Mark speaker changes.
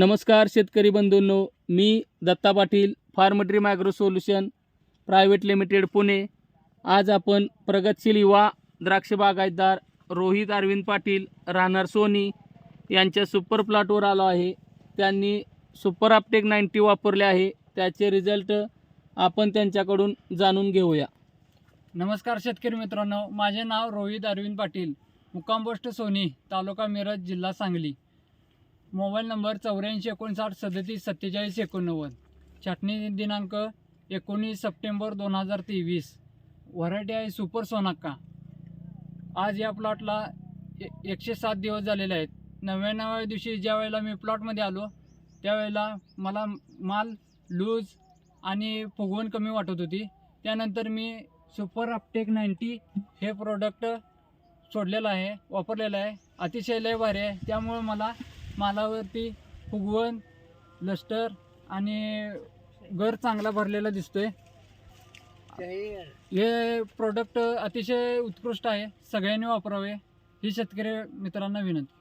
Speaker 1: नमस्कार शेतकरी बंधूंनो मी Datta Patil Farmtree micro solution private limited Pune. आज आपण प्रगतशील युवा द्राक्ष बागायतदार रोहित अरविंद पाटील राहणार सोनी यांच्या सुपर प्लॉटवर आलो आहे. त्यांनी सुपर आपटेक नाईन्टी वापरले आहे. त्याचे रिझल्ट आपण त्यांच्याकडून जाणून घेऊया.
Speaker 2: नमस्कार शेतकरी मित्रांनो माझे नाव रोहित अरविंद पाटील मुक्काम पोस्ट सोनी तालुका मिरज जिल्हा सांगली. मोबाईल नंबर चौऱ्याऐंशी एकोणसाठ सदतीस सत्तेचाळीस एकोणनव्वद. छाटणी दिनांक एकोणीस सप्टेंबर दोन हजार तेवीस. व्हरायटी आहे सुपर सोनाक्का आज या प्लॉटला एकशे सात दिवस झालेले आहेत. नव्याण्णव्या दिवशी ज्या वेळेला मी प्लॉटमध्ये आलो त्यावेळेला मला माल लूज आणि फुगवण कमी वाटत होती. त्यानंतर मी सुपर अपटेक नाईन्टी हे प्रोडक्ट सोडलेलं आहे वापरलेलं आहे. अतिशय लय भारी आहे. त्यामुळं मला मालावरती फुगवण लस्टर आणि घर चांगला भरलेला दिसतोय. हे प्रोडक्ट अतिशय उत्कृष्ट आहे. सगळ्यांनी वापरावे. ही शेतकरी मित्रांना विनंती.